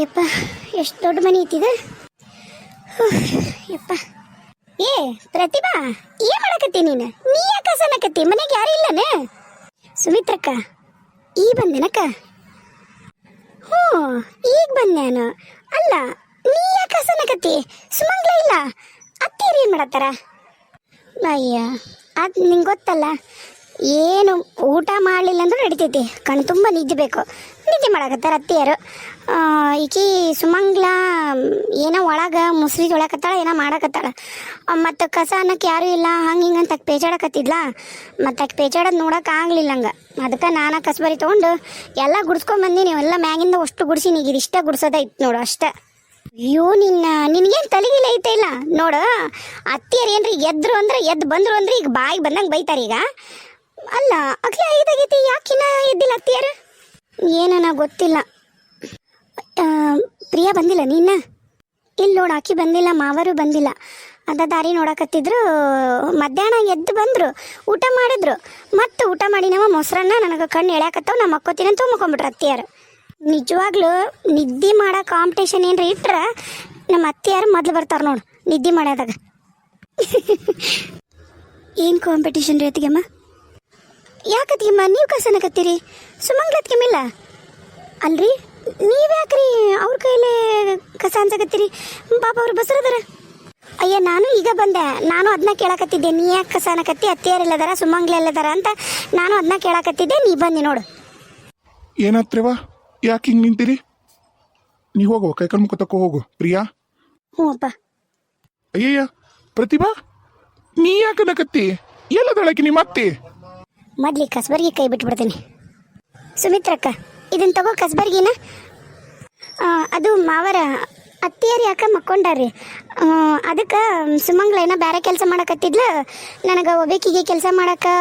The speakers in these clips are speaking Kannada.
ಯಪ್ಪ ಎಷ್ಟು ದೊಡ್ಡ ಮನೆ ಐತಿದ ಯಪ್ಪ ಏ, ಪ್ರತಿಭಾ, ಏನ್ ಮಾಡಕತ್ತಿ ನೀನು? ನೀ ಯಾಕೆ ಸನಕತ್ತಿ ಮನೆಗೆ ಯಾರು ಇಲ್ಲನ? ಸುಮಿತ್ರಕ್ಕ, ಈ ಬಂದೆನಕ್ಕ? ಹ್ಞೂ, ಈಗ ನಾನು. ಅಲ್ಲ, ನೀ ಯಾಕೆ ಸನಕತ್ತಿ ಸುಮಂಗ್ಲ ಇಲ್ಲ? ಅತ್ತೀರಿ ಏನ್ ಮಾಡತ್ತಾರ? ಅಯ್ಯ, ಅದು ನಿಂಗೆ ಗೊತ್ತಲ್ಲ. ಏನು ಊಟ ಮಾಡಲಿಲ್ಲ ಅಂದ್ರೆ ನಡಿತೈತಿ. ಕಣ್ ತುಂಬ ನಿದ್ದೆ ಬೇಕು ನಿದ್ದೆ ಮಾಡಕತ್ತಾರ ಅತ್ತಿಯರು ಈಕಿ ಸುಮಂಗ್ಲ ಏನೋ ಒಳಗೆ ಮುಸ್ರಿ ಒಳಕತ್ತಾಳ ಏನೋ ಮಾಡಕತ್ತಾಳ. ಮತ್ತು ಕಸ ಅನ್ನಕ್ಕೆ ಯಾರೂ ಇಲ್ಲ. ಹಂಗೆ ಹಿಂಗೆ ಅಂತ ಪೇಚಾಡಕತ್ತಿದ್ಲ. ಮತ್ತು ಅಕ್ಕ ಪೇಚಾಡೋದು ನೋಡಕ್ಕೆ ಆಗಲಿಲ್ಲ ಹಂಗೆ. ಅದಕ್ಕೆ ನಾನು ಕಸಬರಿ ತೊಗೊಂಡು ಎಲ್ಲ ಗುಡ್ಸ್ಕೊಂಡ್ ಎಲ್ಲ ಮ್ಯಾಗಿಂದ ಅಷ್ಟು ಗುಡ್ಸಿ ಈಗ ಇಷ್ಟ ಗುಡ್ಸೋದೈತೆ ನೋಡು ಅಷ್ಟೇ. ಅಯ್ಯೋ, ನಿನ್ನ, ನಿನಗೇನು ತಲೆಗಿಲ್ಲ ಐತೆ ಇಲ್ಲ. ನೋಡು, ಅತ್ತಿಯರು ಏನ್ರಿ ಎದ್ರು ಅಂದ್ರೆ ಎದ್ದು ಬಂದ್ರು ಅಂದ್ರೆ ಈಗ ಬಾಯಿಗೆ ಬಂದಂಗೆ ಬೈತಾರೆ ಈಗ ಅಲ್ಲ, ಅಗ್ಲ ಐದಾಗೈತಿ ಯಾಕಿಲ್ಲ ಎದ್ದಿಲ್ಲ ಅತ್ತಿಯರು? ಏನನ ಗೊತ್ತಿಲ್ಲ. ಪ್ರಿಯಾ ಬಂದಿಲ್ಲ ನೀನ? ಇಲ್ಲಿ ನೋಡು, ಆಕಿ ಬಂದಿಲ್ಲ, ಮಾವರು ಬಂದಿಲ್ಲ. ಅದ ದಾರಿ ನೋಡಕತ್ತಿದ್ರು, ಮಧ್ಯಾಹ್ನ ಎದ್ದು ಬಂದ್ರು, ಊಟ ಮಾಡಿದ್ರು. ಮತ್ತೆ ಊಟ ಮಾಡಿ ನಮ್ಮ ಮೊಸರನ್ನ ನನಗೆ ಕಣ್ಣು ಎಳ್ಯಾಕತ್ತವ ನಮ್ಮ ಅಕ್ಕೋತೀನಿ ಅತ್ತಿಯರು ಅತ್ತಿಯಾರು. ನಿಜವಾಗ್ಲೂ ನಿದ್ದೆ ಮಾಡೋ ಕಾಂಪಿಟೇಷನ್ ಏನ್ರಿ ಇಟ್ರೆ ನಮ್ಮ ಅತ್ತಿಯಾರು ಮೊದ್ಲು ಬರ್ತಾರೆ ನೋಡು, ನಿದ್ದೆ ಮಾಡೋದಾಗ ಏನು ಕಾಂಪಿಟೇಷನ್ ರೀ ಅತ್ತಿಗೆಮ್ಮ? ಯಾಕತ್ತಿಗೆಮ್ಮ ನೀವು ಕಸನಕತ್ತೀರಿ ಸುಮಂಗ್ಲತ್ಗೆಮ್ಮಿಲ್ಲ ಅಲ್ರಿ ನೀವ್ಯಾಕ್ರಿ ಅವ್ರ ಕೈಲೇ ಕಸ ಅನ್ಸಕತ್ತೀರಿ ಪಾಪ ಅವ್ರು ಬಸರದಾರ. ಅಯ್ಯ ನಾನು ಈಗ ಬಂದೆ. ನಾನು ಅದನ್ನ ಕೇಳಕತ್ತಿದ್ದೆ. ನೀ ಯಾಕೆ ಕಸ ಅನ್ನಕತ್ತಿ ಅತ್ತಿಯಾರೆಲ್ಲದಾರ ಸುಮಂಗ್ಲ ಇಲ್ಲದಾರ ಅಂತ ನಾನು ಅದನ್ನ ಕೇಳಕತ್ತಿದ್ದೆ. ನೀ ಬಂದಿ ನೋಡು. ಏನಾತ್ರಿವ? ಯಾಕೆ ಹಿಂಗೆ ನಿಂತೀರಿ? ನೀ ಹೋಗು ಕೈಕಲ್ ಮುಖ ತಕೋ ಹೋಗು. ಪ್ರಿಯಾ? ಹ್ಞೂ ಅಪ್ಪ. ಅಯ್ಯಯ್ಯ ಪ್ರತಿಭಾ ನೀ ಯಾಕೆ ನಕತ್ತಿ ಎಲ್ಲದಳಕಿ ನಿಮ್ಮ ಅತ್ತಿ. ಮೊದ್ಲಿ ಕಸ್ಬರ್ಗಿ ಕೈ ಬಿಟ್ಬಿಡ್ತೀನಿ. ಸುಮಿತ್ರಕ್ಕ ಇದನ್ನ ತಗೋ ಕಸ್ಬರ್ಗಿನ? ಅದು ಮಾವರ ಅತ್ತಿಯರಿ ಯಾಕೆ ಮಕ್ಕೊಂಡಾರ್ರಿ? ಅದಕ್ಕೆ ಸುಮಂಗ್ಲ ಏನೋ ಬೇರೆ ಕೆಲಸ ಮಾಡಕತ್ತಿದ್ಲು, ನನಗೆ ಒಬೇಕಿಗೆ ಕೆಲಸ ಮಾಡೋಕೆ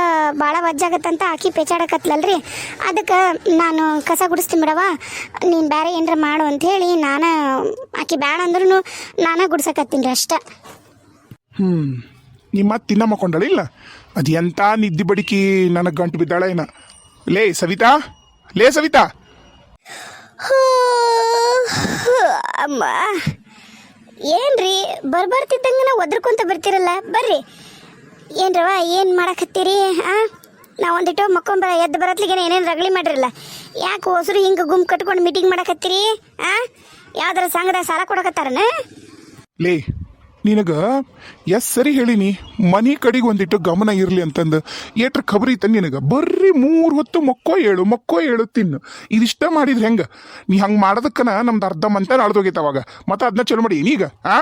ಭಾಳ ವಜ್ಜಾಗತ್ತಂತ ಆಕಿ ಪೇಚಾಡಕತ್ಲಲ್ರಿ. ಅದಕ್ಕೆ ನಾನು ಕಸ ಗುಡಿಸ್ತೀನಿ ಬಿಡವ ನೀನು ಬೇರೆ ಏನಾರ ಮಾಡು ಅಂತ ಹೇಳಿ ನಾನು ಆಕಿ ಬೇಡ ಅಂದ್ರೂ ನಾನೇ ಗುಡ್ಸಕತ್ತೀನಿ ರೀ ಅಷ್ಟೇ. ಹ್ಞೂ ನಿಮ್ಮ ತಿನ್ನ ಮಕ್ಕೊಂಡಳಿಲ್ಲ ಅದು ಎಂಥ ನಿದ್ದೆ ಬಡಿಕಿ ನನಗೆ ಗಂಟು ಬಿದ್ದಾಳ ಏನ ಲೇ ಸವಿತಾ? ಲೇ ಸವಿತಾ? ಅಮ್ಮ. ಏನ್ರಿ ಬರ್ಬರ್ತಿದ್ದಂಗನ ಒದ್ರಕೊಂತ ಬರ್ತಿರಲ್ಲ ಬರ್ರಿ. ಏನ್ರವ ಏನು ಮಾಡಕತ್ತೀರಿ ಹಾಂ ನಾವು ಒಂದಿಟ್ಟು ಮಕ್ಕೊಂಬ ಎದ್ದು ಬರತ್ಲಿಗೆ ಏನೇನು ರಗಳಿ ಮಾಡಿರಲ್ಲ. ಯಾಕೆ ಹೊಸರು ಹಿಂಗೆ ಗುಂಪು ಕಟ್ಕೊಂಡು ಮೀಟಿಂಗ್ ಮಾಡಕತ್ತೀರಿ ಹಾಂ ಯಾವ್ದಾರ ಸಂಘದಾಗ ಸಾಲ ಕೊಡಕತ್ತಾರನ? ಲೇ ನಿನಗ ಎಸ್ ಸರಿ ಹೇಳಿನಿ, ಮನಿ ಕಡೆಗೆ ಒಂದಿಟ್ಟು ಗಮನ ಇರಲಿ ಅಂತಂದು. ಏಟ್ರ ಖಬರಿ ಐತ ನಿನಗ? ಬರ್ರಿ ಮೂರು ಹೊತ್ತು ಮಕ್ಕೋ ಹೇಳು ಮಕ್ಕೋ ಹೇಳು ತಿನ್ನು. ಇದಿಷ್ಟ ಮಾಡಿದ್ರೆ ಹೆಂಗೆ? ನೀ ಹಂಗೆ ಮಾಡೋದಕ್ಕನ ನಮ್ದು ಅರ್ಧ ಮಂತ ನಾಳ್ದೋಗೈತೆ ಅವಾಗ. ಮತ್ತೆ ಅದನ್ನ ಚಲೋ ಮಾಡಿ ಈಗ ಆ?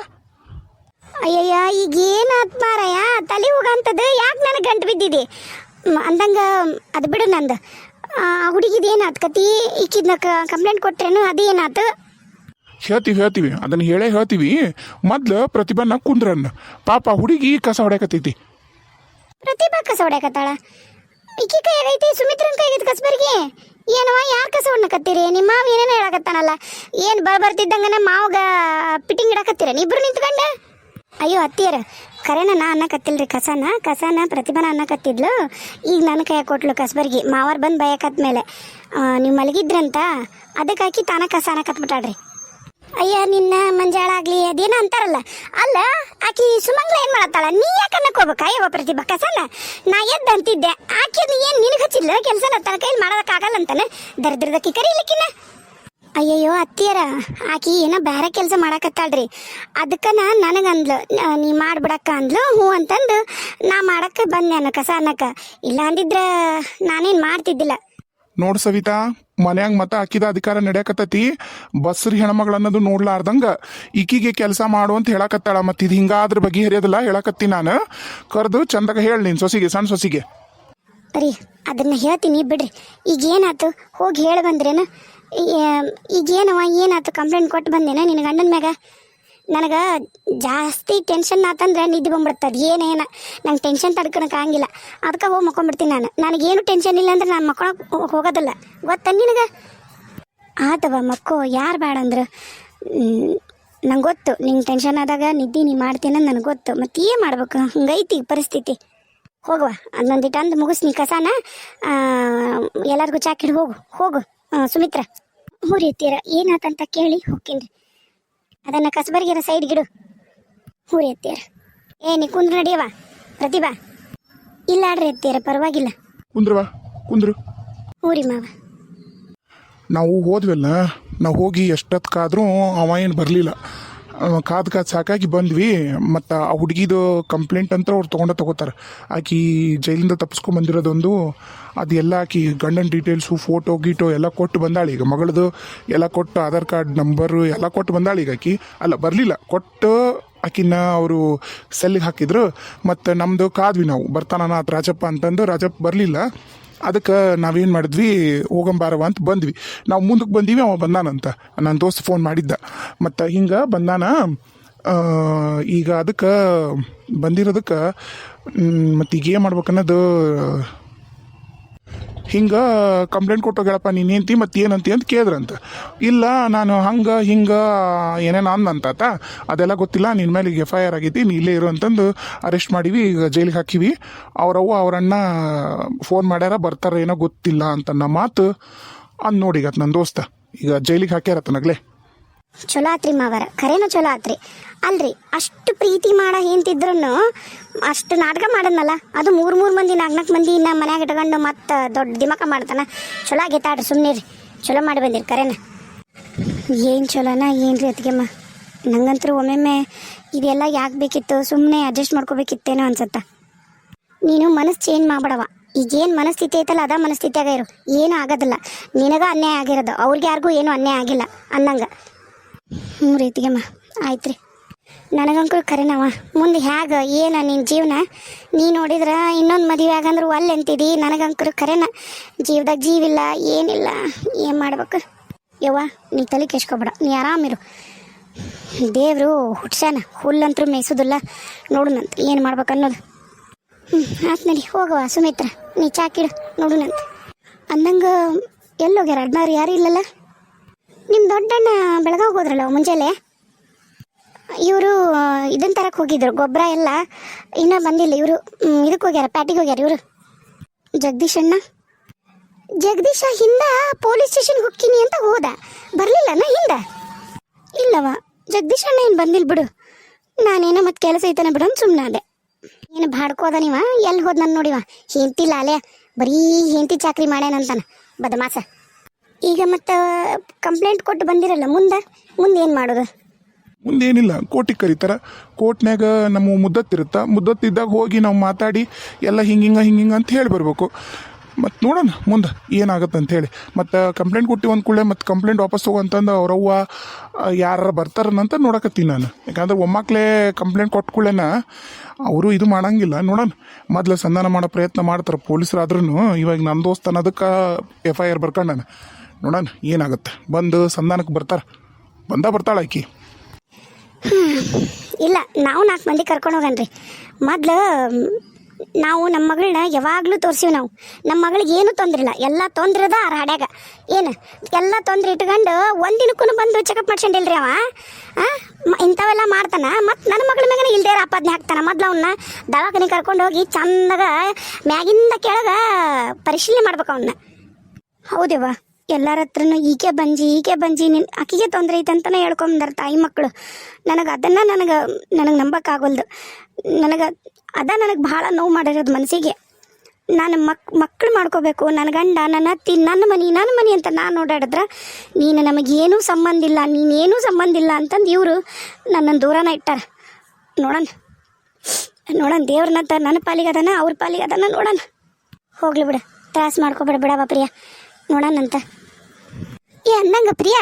ಅಯ್ಯಯ್ಯ ಈಗ ಏನು ಆತ್ಮಾರಯ್ಯ ತಲೆ ಹೋಗಂತದ್ದು ಯಾಕೆ ನನಗೆ ಗಂಟು ಬಿದ್ದಿದೆ? ಅಂದಂಗ, ಅದು ಬಿಡು ನಂದು. ಆ ಹುಡುಗಿದು ಏನಾತ್ ಕತಿ? ಈಕಿದ್ನ ಕಂಪ್ಲೇಂಟ್ ಕೊಟ್ರೇನು ಅದೇನಾತು? ಹೇಳ್ತೀವಿ ಹೇಳ್ತೀವಿ. ಅದನ್ನು ಹೇಳೇ ಹೇಳ್ತೀವಿ. ಮೊದ್ಲು ಪ್ರತಿಭಾನ ಕುಂದ್ರನ್ನ. ಪಾಪ ಹುಡುಗಿ ಕಸ ಹೊಡ್ಯಾಕತ್ತೈತಿ. ಪ್ರತಿಭಾ ಕಸ ಹೊಡ್ಯಾಕತ್ತಾಳ? ಈಕಿ ಕೈಯಾಗೈತಿ ಸುಮಿತ್ರನ್ ಕೈಗೈತಿ ಕಸ್ಬರ್ಗಿ? ಏನವ ಯಾರು ಕಸ ಹೊಡ್ನಕತ್ತೀರಿ ನಿಮ್ಮ ಮಾವ ಏನೇನು ಹೇಳಕತ್ತಾನಲ್ಲ. ಏನು ಬರ ಬರ್ತಿದ್ದಂಗನ ಮಾವಗ ಪಿಟಿಂಗ್ ಇಡಕತ್ತೀರ? ಇಬ್ರು ನಿಂತ್ಕೊಂಡೆ? ಅಯ್ಯೋ, ಅತ್ತಿಯರ, ಕರೆನ ನಾ ಅನ್ನಕತ್ತಿಲ್ರಿ. ಕಸನ ಕಸನ ಪ್ರತಿಭಾನ ಅನ್ನಕತ್ತಿದ್ಲು. ಈಗ ನನ್ನ ಕೈ ಕೊಟ್ಲು ಕಸ್ಬರ್ಗಿ. ಮಾವರ್ ಬಂದು ಬಯಕತ್ಮೇಲೆ ನೀವು ಮಲಗಿದ್ರಂತ, ಅದಕ್ಕಾಕಿ ತಾನ ಕಸ ಅನ್ನಕತ್ಬಿಟ್ಟಾಳ್ರಿ. ಅಯ್ಯ, ನಿನ್ನ ಮಂಜಾಳ ಆಗ್ಲಿ, ಅದೇನೋ ಅಂತಾರಲ್ಲ. ಅಲ್ಲ, ಆಕಿ ಸುಮಂಗ್ಲ ಏನ್ ಮಾಡತ್ತಾಳ? ನೀ ಯಾಕೆ ಅನ್ನಕ್ ಹೋಗ್ಬೇಕ? ಅಯ್ಯವ ಪ್ರತಿಭಾ, ಕಸನ? ನಾ ಎದ್ದ ಅಂತಿದ್ದೆ. ಆಕಿ ಏನ್ ನಿನಗೆ ಹಚ್ಚಿಲ್ಲ ಕೆಲಸನ ತನ್ನ ಕೈಲಿ ಮಾಡೋದಕ್ಕಾಗಲ್ಲ ಅಂತಾನೆ? ಕರಿ ಕರೀಲಿಕ್ಕಿನ ಅಯ್ಯಯ್ಯೋ, ಅತ್ತಿಯರ, ಆಕಿ ಏನೋ ಬೇರೆ ಕೆಲಸ ಮಾಡಕತ್ತಾಳ್ರಿ. ಅದಕ್ಕೆ ನಾ ನನಗಂದ್ಲು ಅಂದ್ಲು ನೀ ಮಾಡ್ಬಿಡಕ್ಕ ಅಂದ್ಲು ಹ್ಞೂ ಅಂತಂದು ನಾ ಮಾಡಕ್ಕೆ ಬಂದೆ ಕಸ ಅನ್ನಕ್ಕ ಇಲ್ಲ ಅಂದಿದ್ರ ನಾನೇನು ಮಾಡ್ತಿದ್ದಿಲ್ಲ. ನೋಡ್ ಸವಿತಾ. ಮನ್ಯಾಗ ಮತ ಹಾಕಿದ ಅಧಿಕಾರ ನಡೆಯಕತ್ತತಿ, ಬಸ್ರಿ ಹೆಣ್ಮಗಳನ್ನದು ನೋಡ್ಲಾರ್ದಂಗ ಈಕಿಗೆ ಕೆಲಸ ಮಾಡು ಅಂತ ಹೇಳಕತ್ತಾಳ. ಮತ್ತೆ ಇದು ಹಿಂಗಾದ್ರ ಬಗ್ಗೆ ಹರಿಯೋದಿಲ್ಲ ಹೇಳಕತ್ತಿ ನಾನು. ಕರೆದು ಚಂದಾಗ ಹೇಳಿ ನೀನು ಸೊಸಿಗೆ ಸಣ್ಣ ಸೊಸಿಗೆ. ಅದನ್ನ ಹೇಳ್ತೀನಿ ಬಿಡ್ರಿ. ಈಗ ಏನಾತು ಹೋಗಿ ಹೇಳ ಬಂದ್ರೇನು? ಈಗ ಏನವ ಏನಾತು? ಕಂಪ್ಲೇಂಟ್ ಕೊಟ್ಟು ಬಂದೇನ ನಿನ್ನ ಗಂಡನ ಮ್ಯಾಗ? ನನಗೆ ಜಾಸ್ತಿ ಟೆನ್ಷನ್ ಆತಂದ್ರೆ ನಿದ್ದೆ ಬಂದ್ಬಿಡ್ತದೆ. ಏನೇನ ನಂಗೆ ಟೆನ್ಷನ್ ತಡ್ಕೊಳಕ್ಕೆ ಆಗಿಲ್ಲ ಅದಕ್ಕೆ ಹೋಗಿ ಮಕ್ಕೊಂಡ್ಬಿಡ್ತೀನಿ ನಾನು. ನನಗೇನು ಟೆನ್ಷನ್ ಇಲ್ಲ ಅಂದ್ರೆ ನಾನು ಮಕ್ಕೊಳಕ್ಕೆ ಹೋಗೋದಿಲ್ಲ. ಗೊತ್ತ ನಿನಗೆ? ಆತವ ಮಕ್ಕೋ, ಯಾರು ಬೇಡ ಅಂದ್ರೆ? ನಂಗೆ ಗೊತ್ತು. ನಿಂಗೆ ಟೆನ್ಷನ್ ಆದಾಗ ನಿದ್ದೆ ನೀ ಮಾಡ್ತೀನಿ ನನಗೆ ಗೊತ್ತು. ಮತ್ತೆ ಏನು ಮಾಡ್ಬೇಕು? ಹಂಗೈತಿ ಪರಿಸ್ಥಿತಿ. ಹೋಗುವ. ಅದೊಂದಿಟ್ಟು ಅಂದು ಮುಗಿಸ್ ನೀ ಕಸಾನ. ಎಲ್ಲರಿಗೂ ಚಾಕಿಡ್ ಹೋಗು. ಹೋಗು. ಸುಮಿತ್ರ. ಹ್ಞೂ ರೀ ಅತ್ತಿಯರ ಏನಾತಂತ ಕೇಳಿ ಹೋಗ್ತೀನಿ. ಅದನ್ನ ಕಸಬರ್ಗಿರ ಸೈಡ್ ಗಿಡು. ಹೂರಿ ಎತ್ತೀರ ಏ ನೀ ಕುಂದ್ರ ನಡಿಯವ ಪ್ರತಿಭಾ. ಇಲ್ಲ ಆಡ್ರಿ ಅತ್ತಿಯರ ಪರವಾಗಿಲ್ಲ. ಕುಂದ್ರವಾ ಕುಂದ್ರು. ಹ್ಞೂ ರೀ ಮಾವ. ನಾವು ಹೋದ್ವಲ್ಲ ನಾವು ಹೋಗಿ ಎಷ್ಟೊತ್ಕಾದ್ರೂ ಅವ ಏನು ಬರಲಿಲ್ಲ. ಕಾದ್ ಕಾದ್ ಸಾಕಾಗಿ ಬಂದ್ವಿ. ಮತ್ತು ಆ ಹುಡುಗಿದು ಕಂಪ್ಲೇಂಟ್ ಅಂತ ಅವ್ರು ತೊಗೊಂಡ ತಗೋತಾರೆ. ಆಕಿ ಜೈಲಿಂದ ತಪ್ಪಿಸ್ಕೊಂಡ್ ಬಂದಿರೋದೊಂದು ಅದೆಲ್ಲ ಆಕಿ ಗಂಡನ ಡೀಟೇಲ್ಸು ಫೋಟೋ ಗೀಟೋ ಎಲ್ಲ ಕೊಟ್ಟು ಬಂದಾಳೆ ಈಗ. ಮಗಳದು ಎಲ್ಲ ಕೊಟ್ಟು ಆಧಾರ್ ಕಾರ್ಡ್ ನಂಬರು ಎಲ್ಲ ಕೊಟ್ಟು ಬಂದಾಳೆ ಈಗ ಆಕಿ. ಅಲ್ಲ, ಬರಲಿಲ್ಲ. ಕೊಟ್ಟು ಆಕಿನ ಅವರು ಸೆಲ್ಲಿಗೆ ಹಾಕಿದ್ರು. ಮತ್ತು ನಮ್ಮದು ಕಾದ್ವಿ ನಾವು. ಬರ್ತಾನ ರಾಜಪ್ಪ ಅಂತಂದು ರಾಜಪ್ಪ ಬರಲಿಲ್ಲ. ಅದಕ್ಕೆ ನಾವೇನು ಮಾಡಿದ್ವಿ ಹೋಗಂಬಾರವ ಅಂತ ಬಂದ್ವಿ. ನಾವು ಮುಂದಕ್ಕೆ ಬಂದೀವಿ, ಅವ ಬಂದಾನಂತ. ನನ್ನ ದೋಸ್ತ್ ಫೋನ್ ಮಾಡಿದ್ದ. ಮತ್ತು ಹಿಂಗೆ ಬಂದಾನ ಈಗ ಅದಕ್ಕೆ ಬಂದಿರೋದಕ್ಕೆ ಮತ್ತು ಈಗ ಏನು ಮಾಡ್ಬೇಕನ್ನೋದು ಹಿಂಗೆ ಕಂಪ್ಲೇಂಟ್ ಕೊಟ್ಟೋಗ್ಯಾಳಪ್ಪ, ನೀನು ಏನಂತಿ ಮತ್ತು ಏನಂತಿ ಅಂತ ಕೇಳಿದ್ರಂತ. ಇಲ್ಲ, ನಾನು ಹಂಗೆ, ಹಿಂಗೆ, ಏನೇನು ಅಂದಂತಾತ ಅದೆಲ್ಲ ಗೊತ್ತಿಲ್ಲ ನಿನ್ನ ಮೇಲೆ ಈಗ ಎಫ್ ಐ ಆರ್ ಆಗೈತಿ, ನೀ ಇಲ್ಲೇ ಇರೋ ಅಂತಂದು ಅರೆಸ್ಟ್ ಮಾಡೀವಿ, ಈಗ ಜೈಲಿಗೆ ಹಾಕಿವಿ. ಅವ್ರವ್ವ, ಅವರಣ್ಣ ಫೋನ್ ಮಾಡ್ಯಾರ, ಬರ್ತಾರ ಏನೋ ಗೊತ್ತಿಲ್ಲ ಅಂತ ನಮ್ಮ ಮಾತು ಅಂದ್ ನೋಡಿ ಈಗ ನನ್ನ ದೋಸ್ತ. ಈಗ ಜೈಲಿಗೆ ಹಾಕ್ಯಾರ ನಗ್ಲೆ. ಚಲೋ ಆತ್ರಿ ಮಾವರ ಖರೇನ ಚಲೋ ಆತ್ರಿ ಅಲ್ರಿ, ಅಷ್ಟು ಪ್ರೀತಿ ಮಾಡ ಹೆಂತಿದ್ರು ಅಷ್ಟು ನಾಟಕ ಮಾಡದ್ನಲ್ಲ, ಅದು ಮೂರ್ ಮೂರ್ ಮಂದಿ, ನಾಲ್ಕು ನಾಲ್ಕು ಮಂದಿ ಇನ್ನ ಮನ್ಯಾಗ ಇಟ್ಕೊಂಡು ಮತ್ತೆ ದೊಡ್ಡ ದಿಮಕ ಮಾಡ್ತಾನ. ಚಲೋ ಆಗೈತಾಡ್ರಿ ಸುಮ್ಮನಿರಿ ಚಲೋ ಮಾಡಿ ಬಂದಿರಿ ಖರೇನ ಏನು ಚಲೋನ, ಏನ್ರಿ ಅತ್ತಿಗೆಮ್ಮ? ನಂಗಂತ್ರ ಒಮ್ಮೊಮ್ಮೆ ಇದೆಲ್ಲ ಯಾಕೆ ಬೇಕಿತ್ತು ಸುಮ್ಮನೆ ಅಡ್ಜಸ್ಟ್ ಮಾಡ್ಕೋಬೇಕಿತ್ತೇನೋ ಅನ್ಸತ್ತ. ನೀನು ಮನಸ್ಸು ಚೇಂಜ್ ಮಾಡ್ಬಿಡವ ಈಗೇನು ಮನಸ್ಥಿತಿ ಐತಲ್ಲ, ಅದ ಮನಸ್ಥಿತಿಯಾಗ ಇರು. ಏನೂ ಆಗೋದಿಲ್ಲ. ನಿನಗ ಅನ್ಯಾಯ ಆಗಿರೋದು ಅವ್ರಿಗೆ ಯಾರಿಗೂ ಏನೂ ಅನ್ಯಾಯ ಆಗಿಲ್ಲ ಅನ್ನಂಗ. ಹ್ಞೂ ರೀತಿಗೆಮ್ಮ ಆಯ್ತು ರೀ ನನಗಂಕರು ಕರೆನವ, ಮುಂದೆ ಹ್ಯಾಗ ಏನ ನಿನ್ನ ಜೀವನ? ನೀ ನೋಡಿದ್ರೆ ಇನ್ನೊಂದು ಮದುವೆ ಆಗಂದ್ರೆ ಒಲ್ಲೆ ಅಂತಿದಿ ನನಗಂಕರು ಕರೆನ, ಜೀವದಾಗ ಜೀವಿಲ್ಲ, ಏನಿಲ್ಲ, ಏನು ಮಾಡ್ಬೇಕು? ಯವ್ವ, ನೀ ತಲೆ ಕೆಚ್ಕೊಬೇಡ ನೀ ಆರಾಮಿರು ದೇವರು ಹುಟ್ಸ್ಯಾನ, ಹುಲ್ಲಂತರೂ ಮೇಯ್ಸೋದಿಲ್ಲ. ನೋಡುನಂತ ಏನು ಮಾಡ್ಬೇಕು ಅನ್ನೋದು. ಹ್ಞೂ ಆತ್ ನಡಿ ಹೋಗವ ಸುಮಿತ್ರ. ನೀ ಚಾಕಿಡು ನೋಡುನಂತ ಅಂದಂಗೆ ಎಲ್ಲೋಗ್ಯಾರ? ಅಡ್ನವ್ರು ಯಾರು ಇಲ್ಲಲ್ಲ? ನಿಮ್ಮ ದೊಡ್ಡಣ್ಣ ಬೆಳಗಾವಿ ಹೋದ್ರಲ್ಲ ಮುಂಜಾನೆ? ಇವರು ಇದನ್ನ ತರಕ್ಕೆ ಹೋಗಿದ್ರು ಗೊಬ್ಬರ ಎಲ್ಲ. ಇನ್ನೂ ಬಂದಿಲ್ಲ ಇವರು. ಇದಕ್ಕೆ ಹೋಗ್ಯಾರ, ಪ್ಯಾಟಿಗೆ ಹೋಗ್ಯಾರ ಇವರು. ಜಗದೀಶ್ ಅಣ್ಣ? ಜಗದೀಶ ಹಿಂದ ಪೊಲೀಸ್ ಸ್ಟೇಷನ್ಗೆ ಹೋಗ್ತೀನಿ ಅಂತ ಹೋದ. ಬರಲಿಲ್ಲನ ಹಿಂದ? ಇಲ್ಲವ ಜಗದೀಶ್ ಅಣ್ಣ ಏನು ಬಂದಿಲ್ಲ ಬಿಡು. ನಾನೇನೋ ಮತ್ತೆ ಕೆಲಸ ಐತನ ಬಿಡು ಅಂತ ಸುಮ್ಮನೆ ಅದೇ ಏನು ಬಾಡ್ಕೋದ ನೀವ? ಎಲ್ಲಿ ಹೋದ್ ನಾನು ನೋಡಿವ ಹೆಂಡ್ತಿ ಲಾಲೆ ಬರೀ ಹೆಂತಿ ಚಾಕ್ರಿ ಮಾಡ್ಯಾನಂತಾನ, ಬದಮಾಸ. ಈಗ ಮತ್ತೆ ಕಂಪ್ಲೇಂಟ್ ಕೊಟ್ಟು ಬಂದಿರಲ್ಲ, ಮುಂದೆ? ಮುಂದೆ ಏನು ಮಾಡೋದು? ಮುಂದೇನಿಲ್ಲ ಕೋರ್ಟಿಗೆ ಕರೀತಾರ. ಕೋರ್ಟ್ನ್ಯಾಗ ನಮ್ಮ ಮುದ್ದತ್ತಿರುತ್ತ ಮುದ್ದತ್ತಿದ್ದಾಗ ಹೋಗಿ ನಾವು ಮಾತಾಡಿ, ಎಲ್ಲ ಹಿಂಗಿಂಗ ಹಿಂಗಿಂಗ ಅಂತ ಹೇಳಿ ಬರಬೇಕು. ಮತ್ತು ನೋಡೋಣ, ಮುಂದೆ ಏನಾಗುತ್ತೆ ಅಂತ ಹೇಳಿ ಮತ್ತು ಕಂಪ್ಲೇಂಟ್ ಕೊಟ್ಟು ಒಂದು ಕೂಡಲೇ ಮತ್ತು ಕಂಪ್ಲೇಂಟ್ ವಾಪಸ್ ತೊಗೊಂತಂದು ಅವ್ರವ್ವ ಯಾರು ಬರ್ತಾರನಂತ ನೋಡಕತ್ತೀನಿ ನಾನು. ಯಾಕಂದ್ರೆ ಒಮ್ಮಕ್ಳೇ ಕಂಪ್ಲೇಂಟ್ ಕೊಟ್ಟ ಕೂಡಲೇನ ಅವರು ಇದು ಮಾಡಂಗಿಲ್ಲ. ನೋಡೋಣ, ಮೊದಲು ಸಂಧಾನ ಮಾಡೋ ಪ್ರಯತ್ನ ಮಾಡ್ತಾರೆ ಪೊಲೀಸರಾದ್ರೂ ಇವಾಗ ನನ್ನ ದೋಸ್ತ ಅನ್ನೋದಕ್ಕೆ ಎಫ್ ಐ ಆರ್ ಬರ್ಕೊಂಡಾನ. ನೋಡೋಣ, ಏನಾಗುತ್ತೆ? ಬಂದು ಸಂಧಾನಕ್ಕೆ ಬರ್ತಾರ? ಬಂದ ಬರ್ತಾಳ ಆಕಿ. ಇಲ್ಲ, ನಾವು ನಾಲ್ಕು ಮಂದಿ ಕರ್ಕೊಂಡು ಹೋಗನ್ರಿ. ಮೊದ್ಲು, ನಾವು ನಮ್ಮ ಮಗಳನ್ನ ಯಾವಾಗಲೂ ತೋರಿಸಿವಿ ನಾವು. ನಮ್ಮ ಮಗಳಿಗೆ ಏನೂ ತೊಂದ್ರೆ ಇಲ್ಲ. ಎಲ್ಲ ತೊಂದ್ರದ ಆ ರಾಡ್ಯಾಗ ಏನು? ಎಲ್ಲ ತೊಂದ್ರೆ ಇಟ್ಕೊಂಡು ಒಂದಿನಕ್ಕೂ ಬಂದು ಚೆಕಪ್ ಮಾಡ್ಸ್ಕೊಂಡಿಲ್ರಿ ಅವ? ಇಂಥವೆಲ್ಲ ಮಾಡ್ತಾನ? ಮತ್ತು ನನ್ನ ಮಗಳ ಮ್ಯಾಗನ ಇಲ್ದೇ ಆಪಾದನೆ ಹಾಕ್ತಾನ? ಮೊದ್ಲು ಅವನ್ನ ದವಾಖಾನೆ ಕರ್ಕೊಂಡು ಹೋಗಿ ಚಂದಾಗ ಮ್ಯಾಗಿಂದ ಕೆಳಗೆ ಪರಿಶೀಲನೆ ಮಾಡ್ಬೇಕು ಅವನ್ನ ಹೌದೇವಾ ಎಲ್ಲರ ಹತ್ರನು ಈಕೆ ಬಂಜಿ ಈಕೆ ಬಂಜಿ ನಿನ್ ಆಕಿಗೆ ತೊಂದರೆ ಐತೆ ಅಂತಾನೆ ಹೇಳ್ಕೊಂಬಂದಾರ ತಾಯಿ ಮಕ್ಕಳು ನನಗೆ ಅದನ್ನ ನನಗೆ ನನಗೆ ನಂಬಕ್ಕಾಗಲ್ದು. ನನಗೆ, ಅದ ನನಗೆ ಭಾಳ ನೋವು ಮಾಡಿರೋದು ಮನಸ್ಸಿಗೆ ನಾನು ಮಕ್ ಮಕ್ಕಳು ಮಾಡ್ಕೋಬೇಕು ನನ್ನ ಗಂಡ ನನ್ನ ಅತ್ತಿ ನನ್ನ ಮನೆ ನನ್ನ ಮನೆ ಅಂತ ನಾನು ಓಡಾಡಿದ್ರೆ ನೀನು ನಮಗೇನೂ ಸಂಬಂಧ ಇಲ್ಲ, ನೀನೇನೂ ಸಂಬಂಧ ಇಲ್ಲ ಅಂತಂದು ಇವರು ನನ್ನನ್ನು ದೂರನ ಇಟ್ಟಾರ. ನೋಡೋಣ. ನೋಡೋಣ, ದೇವ್ರನ್ನ ನನ್ನ ಪಾಲಿಗೆ ಅದಾನ, ಅವ್ರ ಪಾಲಿಗೆ ಅದನ ನೋಡೋಣ. ಹೋಗ್ಲಿ ಬಿಡು, ತ್ರಾಸ ಮಾಡ್ಕೊಬೇಡ ಬಿಡವ ಪ್ರಿಯ. ನೋಡೋಣಂತ ಏ, ಅಂದಂಗ ಪ್ರಿಯ,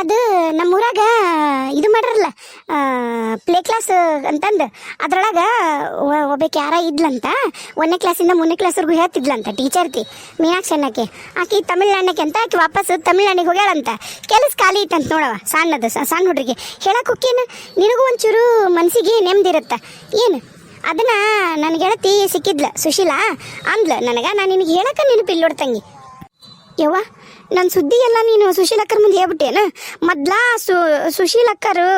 ಅದು ನಮ್ಮೂರಾಗ ಇದು ಮಾಡ್ರಲ್ಲ ಪ್ಲೇ ಕ್ಲಾಸ್ ಅಂತಂದು, ಅದ್ರೊಳಗೆ ಒಬ್ಬಾಕೆ ಯಾರ ಇದ್ಲಂತ, ಒಂದನೇ ಕ್ಲಾಸಿಂದ ಮೂರನೇ ಕ್ಲಾಸ್ವರೆಗೂ ಹೇಳ್ತಿದ್ಲಂತ ಟೀಚರ್ತಿ ಮೀನಾಕ್ಷಿ ಅನ್ನಕ್ಕೆ ಆಕಿ ತಮಿಳ್ನಾಡಕ್ಕೆ ಅಂತ, ಆಕಿ ವಾಪಸ್ ತಮಿಳ್ನಾಡಿಗೆ ಹೋಗ್ಯಾಳಂತ. ಕೆಲಸ ಖಾಲಿ ಐತಂತ ನೋಡವ ಸಣ್ಣದು ಸಣ್ಣ ಹುಡುಗಿ ಹೇಳಕ್ಕೆ ಹೋಕ್ಕೇನು? ನಿನಗೂ ಒಂಚೂರು ಮನಸ್ಸಿಗೆ ನೆಮ್ಮದಿರುತ್ತ ಏನು? ಅದನ್ನ ನನ್ನ ಗೆಳತಿ ಸಿಕ್ಕಿದ್ಲ, ಸುಶೀಲಾ, ಅಂದ್ಲ, ನನಗೆ ನಾನು ನಿನಗೆ ಹೇಳಕ್ಕೆ ನೆನಪಿಲ್ಲ ತಂಗಿ. ಯವ್ವ ನನ್ನ ಸುದ್ದಿ ಎಲ್ಲ ನೀನು ಸುಶೀಲಕ್ಕರ ಮುಂದೆ ಹೇಳ್ಬಿಟ್ಟೇನ? ಮೊದ್ಲ ಸು ಸುಶೀಲಕ್ಕರು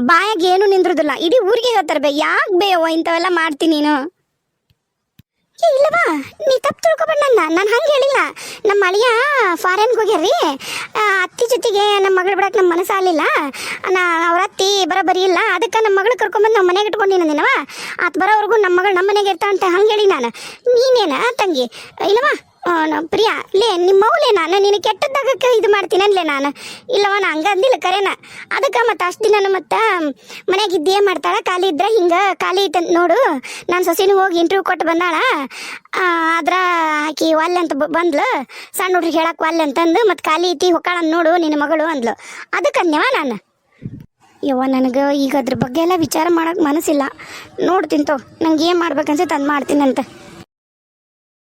ಬಾಯಾಗ ಏನು ನಿಂದ್ರದಿಲ್ಲ. ಇಡೀ ಊರಿಗೆ ಹೇಳ್ತಾರೆ ಬೇ ಯಾಕೆ ಬೇವ ಇಂಥವೆಲ್ಲ ಮಾಡ್ತೀನಿ ನೀನು? ಏ ಇಲ್ಲವಾ ನೀ ತಪ್ಪು ತಿಳ್ಕೊಬೇಡ ನಾನು ಹಂಗೆ ಹೇಳಿಲ್ಲ. ನಮ್ಮ ಅಳಿಯ ಫಾರಿನ್ಗೆ ಆ, ಅತ್ತಿ ಜೊತೆಗೆ ನಮ್ಮ ಮಗಳು ಬಿಡಕ್ಕೆ ನಮ್ಮ ಮನಸ್ಸು ಆಗಲಿಲ್ಲ. ನಾ ಅವ್ರ ಅತ್ತಿ ಬರೋಬ್ಬರಿ ಇಲ್ಲ. ಅದಕ್ಕೆ ನಮ್ಮ ಮಗಳು ಕರ್ಕೊಂಬಂದು ನಮ್ಮ ಮನೆಗೆ ಇಟ್ಕೊಂಡಿನಂದಿನವಾ ಆತ ಬರೋವರೆಗೂ ನಮ್ಮ ಮಗಳು ನಮ್ಮ ಮನೆಗೆ ಇರ್ತಾ ಅಂತ ಹಂಗೆ ಹೇಳಿ ನಾನು. ನೀನೇನ ತಂಗಿ? ಇಲ್ಲವಾ ಆ, ನ- ಪ್ರಿಯಾ ಲೇ ನಿಮ್ಮ ನಾನು ನೀನು ಕೆಟ್ಟದ್ದಾಗಕ್ಕೆ ಇದು ಮಾಡ್ತೀನನ್ಲೇ ನಾನು. ಇಲ್ಲವ ನಾ ಹಂಗ ಅಂದಿಲ್ಲ ಕರೆನ. ಅದಕ್ಕೆ ಮತ್ತೆ ಅಷ್ಟು ದಿನ ಮತ್ತೆ ಮನೆಗೆ ಇದ್ದೇ ಮಾಡ್ತಾಳ ಖಾಲಿ ಇದ್ರೆ ಹಿಂಗೆ ಖಾಲಿ ಐತೆ ನೋಡು. ನಾನು ಸೊಸಿನೂ ಹೋಗಿ ಇಂಟರ್ವ್ಯೂ ಕೊಟ್ಟು ಬಂದಾಳ. ಅದ್ರ ಆಕಿ ಒಲ್ಲೆ ಅಂತ ಬಂದ್ಲು. ಸಣ್ಣ ಹುಡ್ರಿಗೆ ಹೇಳಕ್ಕೆ ಒಲ್ಲೆ ಅಂತಂದು ಮತ್ತೆ ಖಾಲಿ ಐತಿ ಹೊಕ್ಕಾಳ ನೋಡು ನಿನ್ನ ಮಗಳು ಅಂದ್ಲು. ಅದಕ್ಕೆ ಅಂದ್ಯವ ನಾನು. ಯವ್ವ ನನಗೆ ಈಗ ಅದ್ರ ಬಗ್ಗೆ ಎಲ್ಲ ವಿಚಾರ ಮಾಡಕ್ಕೆ ಮನಸ್ಸಿಲ್ಲ. ನೋಡ್ತೀನಿ ತೋ ನಂಗೆ ಏನು ಮಾಡ್ಬೇಕನ್ಸುತ್ತೆ ಅದು ಮಾಡ್ತೀನಂತೆ.